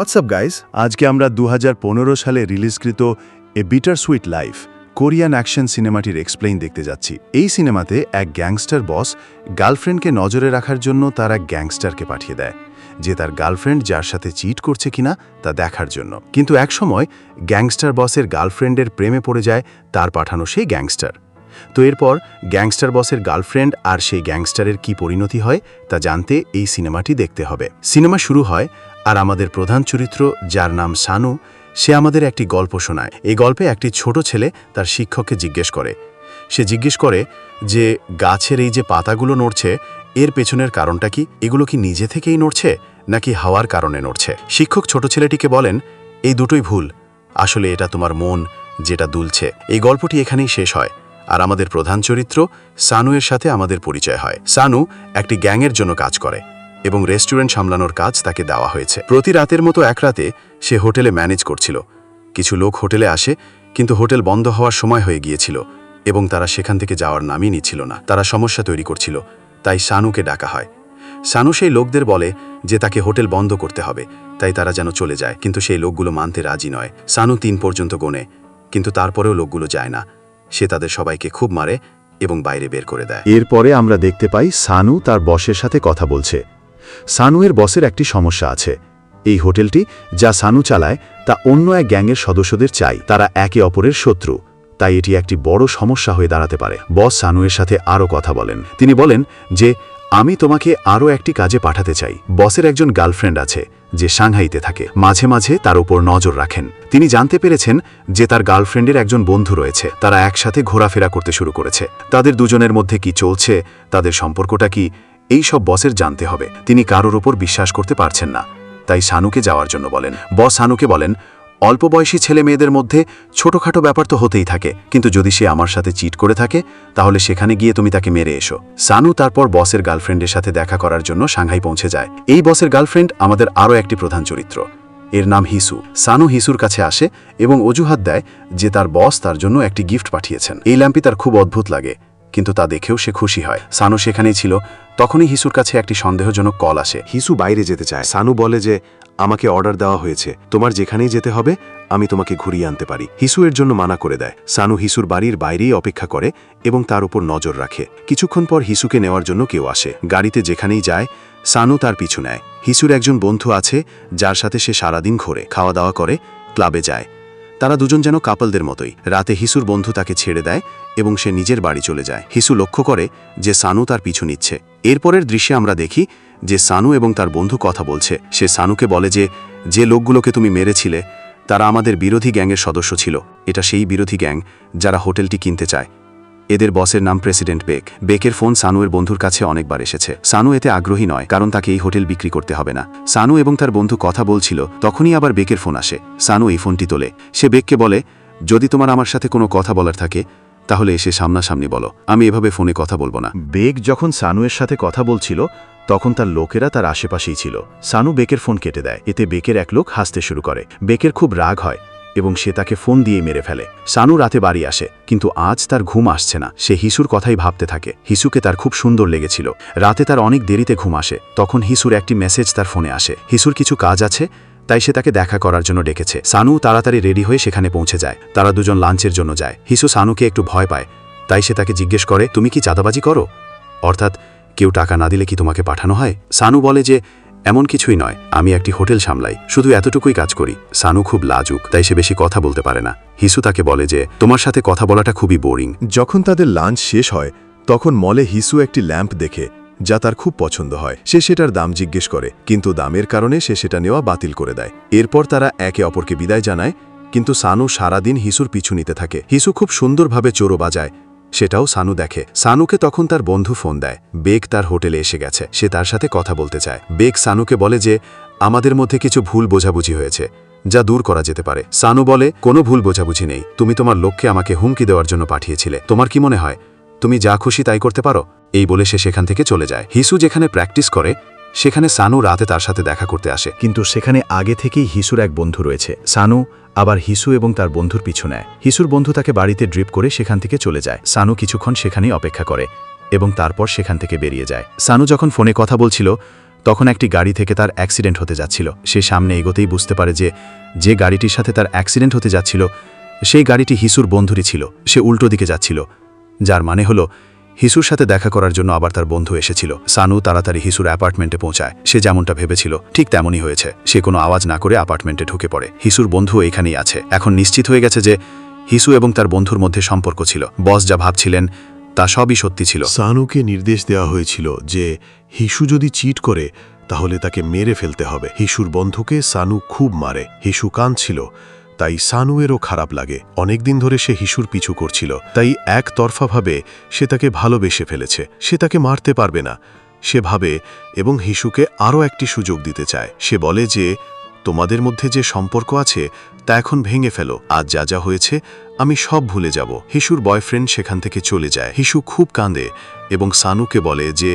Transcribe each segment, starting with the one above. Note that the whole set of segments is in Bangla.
হোয়াটসঅ্যাপ গাইজ আজকে আমরা দু সালে রিলিজকৃত a bitter sweet life Korean action সিনেমাটির এক্সপ্লেইন দেখতে যাচ্ছি। এই সিনেমাতে এক গ্যাংস্টার বস গার্লফ্রেন্ডকে নজরে রাখার জন্য তার এক গ্যাংস্টারকে পাঠিয়ে দেয়। যে তার গার্লফ্রেন্ড যার সাথে চিট করছে কিনা তা দেখার জন্য। কিন্তু একসময় গ্যাংস্টার বসের গার্লফ্রেন্ডের প্রেমে পড়ে যায় তার পাঠানো সেই গ্যাংস্টার তো এরপর গ্যাংস্টার বসের গার্লফ্রেন্ড আর সেই গ্যাংস্টারের কি পরিণতি হয় তা জানতে এই সিনেমাটি দেখতে হবে। সিনেমা শুরু হয় আর আমাদের প্রধান চরিত্র, যার নাম সানু, সে আমাদের একটি গল্প শোনায়। এই গল্পে একটি ছোট ছেলে তার শিক্ষককে জিজ্ঞেস করে। সে জিজ্ঞেস করে যে, গাছের এই যে পাতাগুলো নড়ছে, এর পেছনের কারণটা কি? এগুলো কি নিজে থেকেই নড়ছে, নাকি হাওয়ার কারণে নড়ছে? শিক্ষক ছোট ছেলেটিকে বলেন, এই দুটোই ভুল। আসলে এটা তোমার মন, যেটা দুলছে। এই গল্পটি এখানেই শেষ হয়। আর আমাদের প্রধান চরিত্র, সানুয়ের সাথে আমাদের পরিচয় হয়। সানু একটি গ্যাংয়ের জন্য কাজ করে। এবং রেস্টুরেন্ট সামলানোর কাজ তাকে দেওয়া হয়েছে। প্রতি রাতের মতো এক রাতে সে হোটেলে ম্যানেজ করছিল। কিছু লোক হোটেলে আসে, কিন্তু হোটেল বন্ধ হওয়ার সময় হয়ে গিয়েছিল এবং তারা সেখান থেকে যাওয়ার নামই নিচ্ছিল না। তারা সমস্যা তৈরি করছিল, তাই সানুকে ডাকা হয়। সানু সেই লোকদের বলে যে তাকে হোটেল বন্ধ করতে হবে, তাই তারা যেন চলে যায়, কিন্তু সেই লোকগুলো মানতে রাজি নয়। সানু তিন পর্যন্ত গোনে, কিন্তু তারপরেও লোকগুলো যায় না। সে তাদের সবাইকে খুব মারে এবং বাইরে বের করে দেয়। এরপরে আমরা দেখতে পাই সানু তার বসের সাথে কথা বলছে। সানুয়ের বসের একটি সমস্যা আছে। এই হোটেলটি, যা সানু চালায়, তা অন্য এক গ্যাংয়ের সদস্যদের চাই। তারা একে অপরের শত্রু। তাই এটি একটি বড় সমস্যা হয়ে দাঁড়াতে পারে। বস সানুয়ের সাথে আরও কথা বলেন। তিনি বলেন যে, আমি তোমাকে আরও একটি কাজে পাঠাতে চাই। বসের একজন গার্লফ্রেন্ড আছে, যে সাংহাইতে থাকে। মাঝে মাঝে তার উপর নজর রাখেন। তিনি জানতে পেরেছেন যে তার গার্লফ্রেন্ডের একজন বন্ধু রয়েছে। তারা একসাথে ঘোরাফেরা করতে শুরু করেছে। তাদের দুজনের মধ্যে কি চলছে? তাদের সম্পর্কটা কি? এই সব বসের জানতে হবে। তিনি কারোর ওপর বিশ্বাস করতে পারছেন না। তাই সানুকে যাওয়ার জন্য বলেন। বস সানুকে বলেন, অল্প বয়সী ছেলে মেয়েদের মধ্যে ছোটখাটো ব্যাপার তো হতেই থাকে, কিন্তু যদি সে আমার সাথে চিট করে থাকে, তাহলে সেখানে গিয়ে তুমি তাকে মেরে এসো। সানু তারপর বসের গার্লফ্রেন্ডের সাথে দেখা করার জন্য সাংহাই পৌঁছে যায়। এই বসের গার্লফ্রেন্ড আমাদের আরও একটি প্রধান চরিত্র। এর নাম হিসু। সানু হিসুর কাছে আসে এবং অজুহাত দেয় যে তার বস তার জন্য একটি গিফট পাঠিয়েছেন। এই ল্যাম্পি তার খুব অদ্ভুত লাগে। কিন্তু তা দেখেও সে খুশি হয়। সানু সেখানেই ছিল। তখনই হিসুর কাছে একটি সন্দেহজনক কল আসে। হিসু বাইরে যেতে চায়। সানু বলে যে, আমাকে অর্ডার দেওয়া হয়েছে। তোমার যেখানেই যেতে হবে, আমি তোমাকে ঘুরিয়ে আনতে পারি। হিসু এর জন্য মানা করে দেয়। সানু হিসুর বাড়ির বাইরেই অপেক্ষা করে এবং তার উপর নজর রাখে। কিছুক্ষণ পর হিসুকে নেওয়ার জন্য কেউ আসে। গাড়িতে যেখানেই যায়, সানু তার পিছু নেয়। হিসুর একজন বন্ধু আছে, যার সাথে সে সারাদিন ঘোরে খাওয়া দাওয়া করে, ক্লাবে যায়। তারা দুজন যেন কাপলদের মতোই। রাতে হিসুর বন্ধু তাকে ছেড়ে দেয় এবং সে নিজের বাড়ি চলে যায়। হিসু লক্ষ্য করে যে সানু তার পিছু নিচ্ছে। এরপরের দৃশ্যে আমরা দেখি যে সানু এবং তার বন্ধু কথা বলছে। সে সানুকে বলে যে যে লোকগুলোকে তুমি মেরেছিলে, তারা আমাদের বিরোধী গ্যাংয়ের সদস্য ছিল। এটা সেই বিরোধী গ্যাং যারা হোটেলটি কিনতে চায়। এদের বসের নাম প্রেসিডেন্ট বেক। বেকের ফোন সানুয়ের বন্ধুর কাছে অনেকবার এসেছে। সানু এতে আগ্রহী নয়, কারণ তাকে এই হোটেল বিক্রি করতে হবে না। সানু এবং তার বন্ধু কথা বলছিল, তখনই আবার বেকের ফোন আসে। সানু এই ফোনটি তোলে। সে বেককে বলে, যদি তোমার আমার সাথে কোনো কথা বলার থাকে, তাহলে এসে সামনাসামনি বলো। আমি এভাবে ফোনে কথা বলব না। বেগ যখন সানুয়ের সাথে কথা বলছিল, তখন তার লোকেরা তার আশেপাশেই ছিল। সানু বেকের ফোন কেটে দেয়। এতে বেকের এক লোক হাসতে শুরু করে। বেকের খুব রাগ হয়। এবং সে তাকে ফোন দিয়ে মেরে ফেলে। সানু রাতে বাড়ি আসে, কিন্তু আজ তার ঘুম আসছে না। সে হিসুর কথাই ভাবতে থাকে। হিসুকে তার খুব সুন্দর লেগেছিল। রাতে তার অনেক দেরিতে ঘুম আসে। তখন হিসুর একটি মেসেজ তার ফোনে আসে। হিসুর কিছু কাজ আছে, তাই সে তাকে দেখা করার জন্য ডেকেছে। সানু তাড়াতাড়ি রেডি হয়ে সেখানে পৌঁছে যায়। তারা দুজন লাঞ্চের জন্য যায়। হিসু সানুকে একটু ভয় পায়। তাই সে তাকে জিজ্ঞেস করে, তুমি কি চাঁদাবাজি করো? অর্থাৎ, কেউ টাকা না দিলে কি তোমাকে পাঠানো হয়? সানু বলে যে এমন কিছুই নয়, আমি একটি হোটেল সামলাই। শুধু এতটুকুই কাজ করি। সানু খুব লাজুক, তাই সে বেশি কথা বলতে পারে না। হিসু তাকে বলে যে, তোমার সাথে কথা বলাটা খুবই বোরিং। যখন তাদের লাঞ্চ শেষ হয়, তখন মলে হিসু একটি ল্যাম্প দেখে, যা তার খুব পছন্দ হয়। সে সেটার দাম জিজ্ঞেস করে, কিন্তু দামের কারণে সে সেটা নেওয়া বাতিল করে দেয়। এরপর তারা একে অপরকে বিদায় জানায়, কিন্তু সানু সারাদিন হিসুর পিছু নিতে থাকে। হিসু খুব সুন্দরভাবে চোরো বাজায় সেটাও সানু দেখে। সানুকে তখন তার বন্ধু ফোন দেয়। বেগ তার হোটেলে এসে গেছে। সে তার সাথে কথা বলতে চায়। বেগ সানুকে বলে যে, আমাদের মধ্যে কিছু ভুল বোঝাবুঝি হয়েছে, যা দূর করা যেতে পারে। সানু বলে, কোনো ভুল বোঝাবুঝি নেই। তুমি তোমার লক্ষ্যে আমাকে হুমকি দেওয়ার জন্য পাঠিয়েছিলে। তোমার কি মনে হয়? তুমি যা খুশি তাই করতে পারো? এই বলে সে সেখান থেকে চলে যায়। হিসু যেখানে প্র্যাকটিস করে, সেখানে সানু রাতে তার সাথে দেখা করতে আসে। কিন্তু সেখানে আগে থেকেই হিসুর এক বন্ধু রয়েছে। সানু আবার হিসু এবং তার বন্ধুর পিছু নেয় হিসুর বন্ধু তাকে বাড়িতে ড্রিপ করে সেখান থেকে চলে যায়। সানু কিছুক্ষণ সেখানেই অপেক্ষা করে এবং তারপর সেখান থেকে বেরিয়ে যায়। সানু যখন ফোনে কথা বলছিল, তখন একটি গাড়ি থেকে তার অ্যাক্সিডেন্ট হতে যাচ্ছিল। সে সামনে এগোতেই বুঝতে পারে যে যে গাড়িটির সাথে তার অ্যাক্সিডেন্ট হতে যাচ্ছিল, সেই গাড়িটি হিসুর বন্ধুরই ছিল। সে উল্টো দিকে যাচ্ছিল, যার মানে হলো হিসুর সাথে দেখা করার জন্য আবার তার বন্ধু এসেছিল। সানু তাড়াতাড়ি হিসুর অ্যাপার্টমেন্টে পৌঁছায়। সে যেমনটা ভেবেছিল, ঠিক তেমনই হয়েছে। সে কোনো আওয়াজ না করে অ্যাপার্টমেন্টে ঢুকে পড়ে। হিসুর বন্ধু এখানেই আছে। এখন নিশ্চিত হয়ে গেছে যে হিসু এবং তার বন্ধুর মধ্যে সম্পর্ক ছিল। বস যা ভাবছিলেন, তা সবই সত্যি ছিল। সানুকে নির্দেশ দেওয়া হয়েছিল যে হিসু যদি চিট করে, তাহলে তাকে মেরে ফেলতে হবে। হিসুর বন্ধুকে সানু খুব মারে। হিসু কাঁদছিল। তাই সানুয়েরও খারাপ লাগে। অনেকদিন ধরে সে হিসুর পিছু করছিল। তাই একতরফাভাবে সে তাকে ভালোবেসে ফেলেছে। সে তাকে মারতে পারবে না। সে ভাবে এবং হিসুকে আরও একটি সুযোগ দিতে চায়। সে বলে যে, তোমাদের মধ্যে যে সম্পর্ক আছে, তা এখন ভেঙে ফেলো। আজ যা যা হয়েছে, আমি সব ভুলে যাব হিসুর বয়ফ্রেন্ড সেখান থেকে চলে যায়। হিসু খুব কাঁদে এবং সানুকে বলে যে,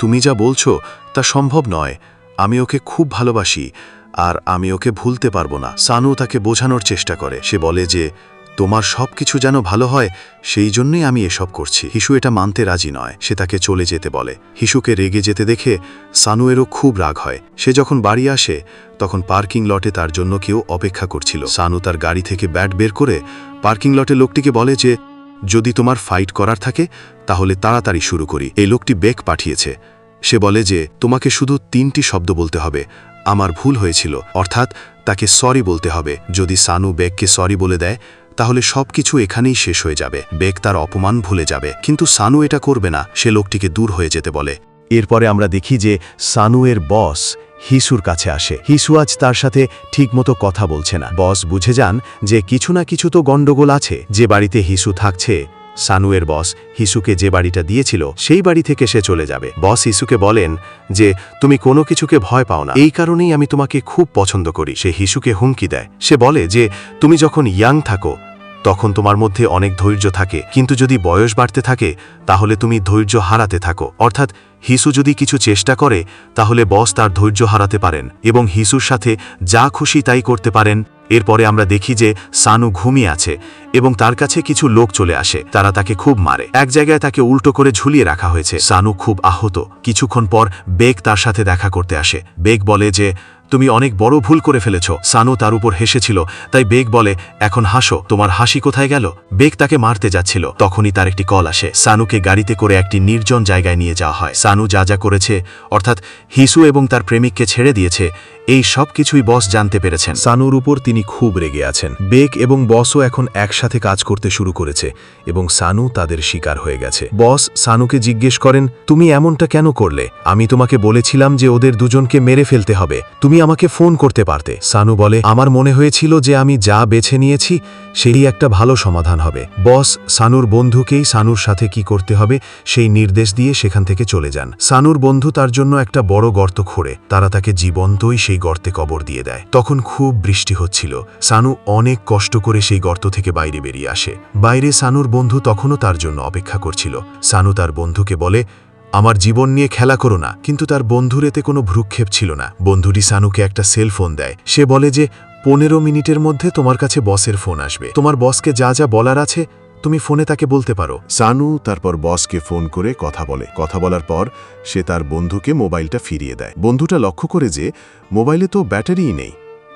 তুমি যা বলছো, তা সম্ভব নয়। আমি ওকে খুব ভালোবাসি। আর আমি ওকে ভুলতে পারব না। সানু তাকে বোঝানোর চেষ্টা করে। সে বলে যে, তোমার সব কিছু যেন ভালো হয়, সেই জন্যই আমি এসব করছি। হিসু এটা মানতে রাজি নয়। সে তাকে চলে যেতে বলে। হিসুকে রেগে যেতে দেখে সানুয়েরও খুব রাগ হয়। সে যখন বাড়ি আসে, তখন পার্কিং লটে তার জন্য কেউ অপেক্ষা করছিল। সানু তার গাড়ি থেকে ব্যাট বের করে পার্কিং লটে লোকটিকে বলে যে, যদি তোমার ফাইট করার থাকে, তাহলে তাড়াতাড়ি শুরু করি। এই লোকটি বেক পাঠিয়েছে। সে বলে যে, তোমাকে শুধু তিনটি শব্দ বলতে হবে। আমার ভুল হয়েছিল, অর্থাৎ তাকে সরি বলতে হবে। যদি সানু বেগকে সরি বলে দেয়, তাহলে সবকিছু এখানেই শেষ হয়ে যাবে। বেক তার অপমান ভুলে যাবে। কিন্তু সানু এটা করবে না, সে লোকটিকে দূর হয়ে যেতে বলে। এরপরে আমরা দেখি যে সানুয়ের বস হিসুর কাছে আসে। হিসু আজ তার সাথে ঠিকমতো কথা বলছে না। বস বুঝে যান যে কিছু না কিছু তো গণ্ডগোল আছে। যে বাড়িতে হিসু থাকছে সানুয়ের বস হিসুকে যে বাড়িটা দিয়েছিল, সেই বাড়ি থেকে সে চলে যাবে। বস হিসুকে বলেন যে, তুমি কোনো কিছুকে ভয় পাও না। এই কারণেই আমি তোমাকে খুব পছন্দ করি। সে হিসুকে হুমকি দেয়। সে বলে যে, তুমি যখন ইয়াং থাকো, তখন তোমার মধ্যে অনেক ধৈর্য থাকে। কিন্তু যদি বয়স বাড়তে থাকে, তাহলে তুমি ধৈর্য হারাতে থাকো। অর্থাৎ হিসু যদি কিছু চেষ্টা করে, তাহলে বস তার ধৈর্য হারাতে পারেন এবং হিসুর সাথে যা খুশি তাই করতে পারেন। এরপরে আমরা দেখি যে সানু ঘুমিয়ে আছে এবং তার কাছে কিছু লোক চলে আসে, তারা তাকে খুব মারে। এক জায়গায় তাকে উল্টো করে ঝুলিয়ে রাখা হয়েছে। সানু খুব আহত। কিছুক্ষণ পর বেগ তার সাথে দেখা করতে আসে। বেগ বলে যে তুমি অনেক বড় ভুল করে ফেলেছ। সানু তার উপর হেসেছিল, তাই বেগ বলে, এখন হাসো, তোমার হাসি কোথায় গেল? বেগ তাকে মারতে যাচ্ছিল। তখনই তার একটি কল আসে। সানুকে গাড়িতে করে একটি নির্জন জায়গায় নিয়ে যাওয়া হয়। সানু যা যা করেছে, অর্থাৎ হিসু এবং তার প্রেমিককে ছেড়ে দিয়েছে, এই সব কিছুই বস জানতে পেরেছেন। সানুর উপর তিনি খুব রেগে আছেন। বেক এবং বসও এখন একসাথে কাজ করতে শুরু করেছে এবং সানু তাদের শিকার হয়ে গেছে। বস সানুকে জিজ্ঞেস করেন, তুমি এমনটা কেন করলে? আমি তোমাকে বলেছিলাম যে ওদের দুজনকে মেরে ফেলতে হবে। তুমি আমাকে ফোন করতে পারতে। সানু বলে, আমার মনে হয়েছিল যে আমি যা বেছে নিয়েছি সেই একটা ভালো সমাধান হবে। বস, সানুর বন্ধুকেই সানুর সাথে কি করতে হবে, সেই নির্দেশ দিয়ে সেখান থেকে চলে যান। সানুর বন্ধু তার জন্য একটা বড় গর্ত খোঁড়ে। তারা তাকে জীবন্তই সেই গর্তে কবর দিয়ে দেয়। তখন খুব বৃষ্টি হচ্ছিল। সানু অনেক কষ্ট করে সেই গর্ত থেকে বাইরে বেরিয়ে আসে। বাইরে সানুর বন্ধু তখনও তার জন্য অপেক্ষা করছিল। সানু তার বন্ধুকে বলে আমার জীবন নিয়ে খেলা করো না, কিন্তু তার বন্ধুর এতে কোনো ভ্রুক্ষেপ ছিল না। বন্ধুটি সানুকে একটা সেল ফোন দেয়। সে বলে যে, পনেরো মিনিটের মধ্যে তোমার কাছে বসের ফোন আসবে। তোমার বসকে যা যা বলার আছে, তুমি ফোনে তাকে বলতে পারো। সানু তারপর বসকে ফোন করে কথা বলে। কথা বলার পর সে তার বন্ধুকে মোবাইলটা ফিরিয়ে দেয়। বন্ধুটা লক্ষ্য করে যে, মোবাইলে তো ব্যাটারিই নেই।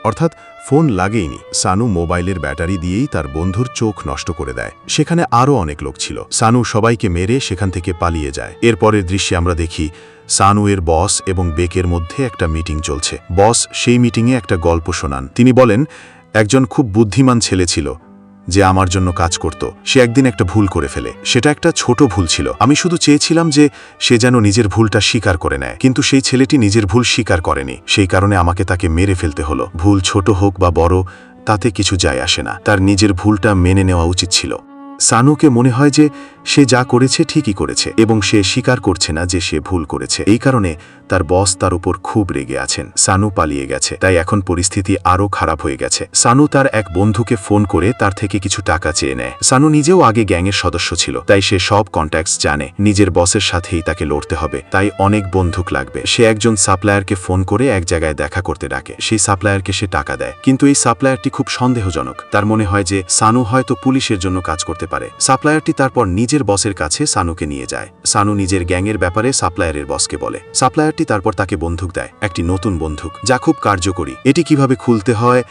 অর্থাৎ ফোন লাগেইনি। সানু মোবাইলের ব্যাটারি দিয়েই তার বন্ধুর চোখ নষ্ট করে দেয়। সেখানে আরও অনেক লোক ছিল। সানু সবাইকে মেরে সেখান থেকে পালিয়ে যায়। এরপরের দৃশ্যে আমরা দেখি, সানু এর বস এবং বেকের মধ্যে একটা মিটিং চলছে। বস সেই মিটিংয়ে একটা গল্প শোনান। তিনি বলেন, একজন খুব বুদ্ধিমান ছেলে ছিল। যে আমার জন্য কাজ করত, সে একদিন একটা ভুল করে ফেলে। সেটা একটা ছোট ভুল ছিল। আমি শুধু চেয়েছিলাম যে সে যেন নিজের ভুলটা স্বীকার করে নেয়। কিন্তু সেই ছেলেটি নিজের ভুল স্বীকার করেনি। সেই কারণে আমাকে তাকে মেরে ফেলতে হলো। ভুল ছোট হোক বা বড়, তাতে কিছু যায় আসে না। তার নিজের ভুলটা মেনে নেওয়া উচিত ছিল। সানুকে মনে হয় যে সে যা করেছে ঠিকই করেছে এবং সে স্বীকার করছে না যে সে ভুল করেছে। এই কারণে তার বস তার উপর খুব রেগে আছেন। সানু পালিয়ে গেছে, তাই এখন পরিস্থিতি আরও খারাপ হয়ে গেছে। সানু তার এক বন্ধুকে ফোন করে তার থেকে কিছু টাকা চেয়ে নেয়। সানু নিজেও আগে গ্যাংয়ের সদস্য ছিল, তাই সে সব কন্ট্যাক্টস জানে, নিজের বসের সাথেই তাকে লড়তে হবে, তাই অনেক বন্ধুক লাগবে। সে একজন সাপ্লায়ারকে ফোন করে এক জায়গায় দেখা করতে ডাকে, সেই সাপ্লায়ারকে সে টাকা দেয়। কিন্তু এই সাপ্লায়ারটি খুব সন্দেহজনক, তার মনে হয় যে সানু হয়তো পুলিশের জন্য কাজ করতে পারে। সাপ্লায়ারটি তারপর নিজে নিজের বসের কাছে সানুকে নিয়ে যায়। সানু নিজের গ্যাংয়ের ব্যাপারে সাপ্লায়ারের বসকে বলে। সাপ্লায়ারটি তারপর তাকে বন্দুক দেয়, একটি নতুন বন্দুক, যা খুব কার্যকরী। এটি কীভাবে খুলতে হয়,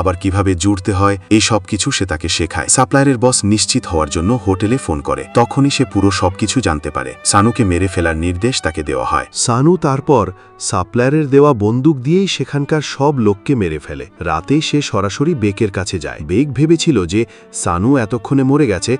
আবার কীভাবে জুড়তে হয়, এই সব কিছু সে তাকে শেখায়। সাপ্লায়ারের বস নিশ্চিত হওয়ার জন্য হোটেলে ফোন করে। তখনই সে পুরো সবকিছু জানতে পারে। সানুকে মেরে ফেলার নির্দেশ তাকে দেওয়া হয়। সানু তারপর সাপ্লায়ারের দেওয়া বন্দুক দিয়েই সেখানকার সব লোককে মেরে ফেলে। রাতে সে সরাসরি বেকের কাছে যায়। বেক ভেবেছিল যে সানু এতক্ষণে মরে গেছে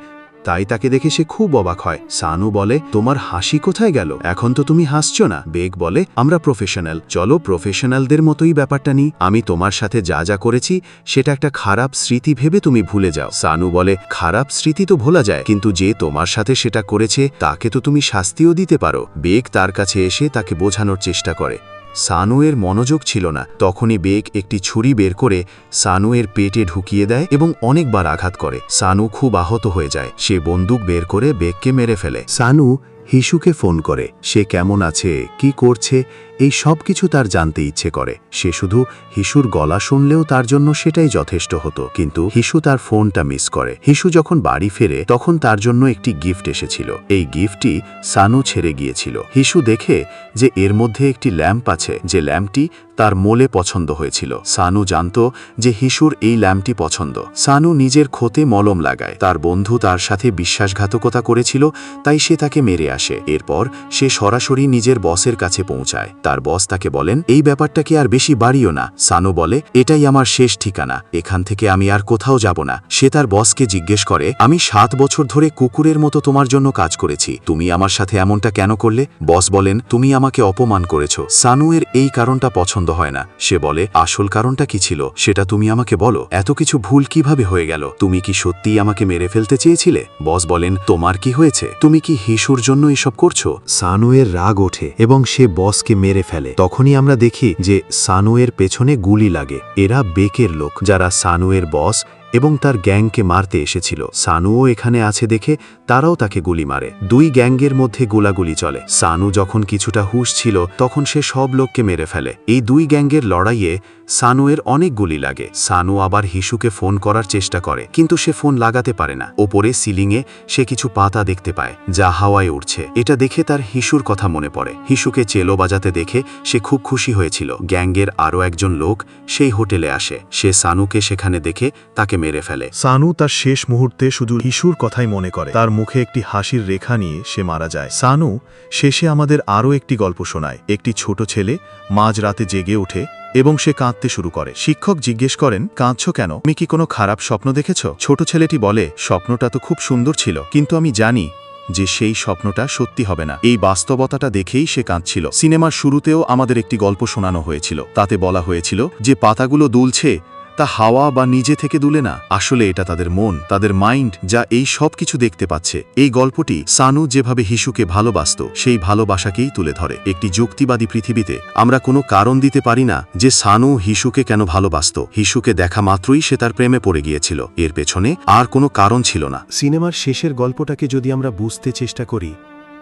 তাই তাকে দেখে সে খুব অবাক হয়। সানু বলে, তোমার হাসি কোথায় গেল? এখন তো তুমি হাসছো না। বেগ বলে, আমরা প্রফেশনাল চলো প্রফেশনালদের মতোই ব্যাপারটা নিই। আমি তোমার সাথে যা যা করেছি, সেটা একটা খারাপ স্মৃতি ভেবে তুমি ভুলে যাও। সানু বলে, খারাপ স্মৃতি তো ভোলা যায়, কিন্তু যে তোমার সাথে সেটা করেছে, তাকে তো তুমি শাস্তিও দিতে পারো। বেগ তার কাছে এসে তাকে বোঝানোর চেষ্টা করে। সানুয়ের মনোযোগ ছিল না। তখনই বেগ একটি ছুরি বের করে সানুয়ের পেটে ঢুকিয়ে দেয় এবং অনেকবার আঘাত করে। সানু খুব আহত হয়ে যায়। সে বন্দুক বের করে বেগকে মেরে ফেলে। সানু হিসুকে ফোন করে, সে কেমন আছে? কি করছে? এই সব কিছু তার জানতে ইচ্ছে করে। সে শুধু হিসুর গলা শুনলেও তার জন্য সেটাই যথেষ্ট হতো। কিন্তু হিসু তার ফোনটা মিস করে। হিসু যখন বাড়ি ফেরে, তখন তার জন্য একটি গিফট এসেছিল। এই গিফটটি সানু ছেড়ে গিয়েছিল। হিসু দেখে যে এর মধ্যে একটি ল্যাম্প আছে। যে ল্যাম্পটি তার মোলে পছন্দ হয়েছিল। সানু জানত যে হিসুর এই ল্যাম্পটি পছন্দ। সানু নিজের ক্ষতে মলম লাগায়। তার বন্ধু তার সাথে বিশ্বাসঘাতকতা করেছিল, তাই সে তাকে মেরে আসে। এরপর সে সরাসরি নিজের বসের কাছে পৌঁছায়। তার বস তাকে বলেন, এই ব্যাপারটাকে আর বেশি বাড়িও না। সানু বলে, এটাই আমার শেষ ঠিকানা। এখান থেকে আমি আর কোথাও যাব না। সে তার বসকে জিজ্ঞেস করে, আমি সাত বছর ধরে কুকুরের মতো তোমার জন্য কাজ করেছি। তুমি আমার সাথে এমনটা কেন করলে? বস বলেন, তুমি আমাকে অপমান করেছ। সানুয়ের এই কারণটা পছন্দ হয় না। সে বলে, আসল কারণটা কি ছিল? সেটা তুমি আমাকে বলো। এত কিছু ভুল কীভাবে হয়ে গেল? তুমি কি সত্যিই আমাকে মেরে ফেলতে চেয়েছিলে? বস বলেন, তোমার কি হয়েছে? তুমি কি হিসুর জন্য এসব করছ? সানুয়ের রাগ ওঠে এবং সে বসকে মেরে ফেলে। তখনই আমরা দেখি যে সানুয়ের পেছনে গুলি লাগে। এরা বেকের লোক, যারা সানুয়ের বস এবং তার গ্যাংকে মারতে এসেছিল। সানুও এখানে আছে দেখে তারাও তাকে গুলি মারে। দুই গ্যাংয়ের মধ্যে গোলাগুলি চলে। সানু যখন কিছুটা হুশ ছিল, তখন সে সব লোককে মেরে ফেলে। এই দুই গ্যাংয়ের লড়াইয়ে সানুয়ের অনেক গুলি লাগে। সানু আবার হিসুকে ফোন করার চেষ্টা করে, কিন্তু সে ফোন লাগাতে পারে না। ওপরে সিলিংয়ে সে কিছু পাতা দেখতে পায়, যা হাওয়ায় উঠছে এটা দেখে তার হিসুর কথা মনে পড়ে। হিসুকে চেলো বাজাতে দেখে সে খুব খুশি হয়েছিল। গ্যাংয়ের আরও একজন লোক সেই হোটেলে আসে। সে সানুকে সেখানে দেখে তাকে মেরে ফেলে। সানু তার শেষ মুহূর্তে শুধু হিসুর কথাই মনে করে। তার মুখে একটি হাসির রেখা নিয়ে সে মারা যায়। সানু শেষে আমাদের আরও একটি গল্প শোনায়। একটি ছোট ছেলে মাঝ রাতে জেগে ওঠে এবং সে কাঁদতে শুরু করে। শিক্ষক জিজ্ঞেস করেন, কাঁদছ কেন? তুমি কি কোনো খারাপ স্বপ্ন দেখেছ? ছোট ছেলেটি বলে, স্বপ্নটা তো খুব সুন্দর ছিল, কিন্তু আমি জানি যে সেই স্বপ্নটা সত্যি হবে না। এই বাস্তবতাটা দেখেই সে কাঁদছিল। সিনেমার শুরুতেও আমাদের একটি গল্প শোনানো হয়েছিল। তাতে বলা হয়েছিল যে পাতাগুলো দুলছে তা হাওয়া বা নিজে থেকে দুলে না। আসলে এটা তাদের মন, তাদের মাইন্ড, যা এই সব কিছু দেখতে পাচ্ছে। এই গল্পটি সানু যেভাবে হিসুকে ভালোবাসত, সেই ভালোবাসাকেই তুলে ধরে। একটি যুক্তিবাদী পৃথিবীতে আমরা কোনো কারণ দিতে পারি না যে সানু হিসুকে কেন ভালোবাসত। হিসুকে দেখা মাত্রই সে তার প্রেমে পড়ে গিয়েছিল। এর পেছনে আর কোনো কারণ ছিল না। সিনেমার শেষের গল্পটাকে যদি আমরা বুঝতে চেষ্টা করি,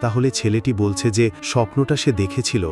তাহলে ছেলেটি বলছে যে, স্বপ্নটা সে দেখেছিল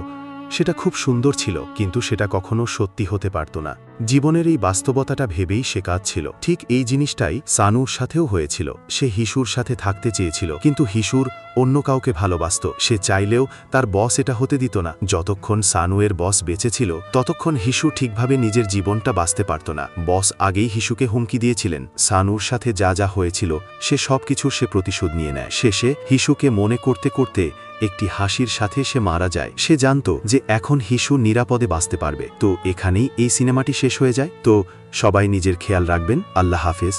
সেটা খুব সুন্দর ছিল, কিন্তু সেটা কখনো সত্যি হতে পারত না। জীবনের এই বাস্তবতাটা ভেবেই সে কাঁদছিল ঠিক এই জিনিসটাই সানুর সাথেও হয়েছিল। সে হিসুর সাথে থাকতে চেয়েছিল, কিন্তু হিসুর অন্য কাউকে ভালোবাসত। সে চাইলেও তার বস এটা হতে দিত না। যতক্ষণ সানুয়ের বস বেঁচে ছিল, ততক্ষণ হিসু ঠিকভাবে নিজের জীবনটা বাঁচতে পারত না। বস আগেই হিসুকে হুমকি দিয়েছিলেন। সানুর সাথে যা যা হয়েছিল, সে সবকিছুর সে প্রতিশোধ নিয়ে নেয়। শেষে হিসুকে মনে করতে করতে একটি হাসির সাথে সে মারা যায়। সে জানত যে এখন হিসু নিরাপদে বাঁচতে পারবে। তো এখানেই এই সিনেমাটি শেষ হয়ে যায়। তো সবাই নিজের খেয়াল রাখবেন। আল্লাহ হাফেজ।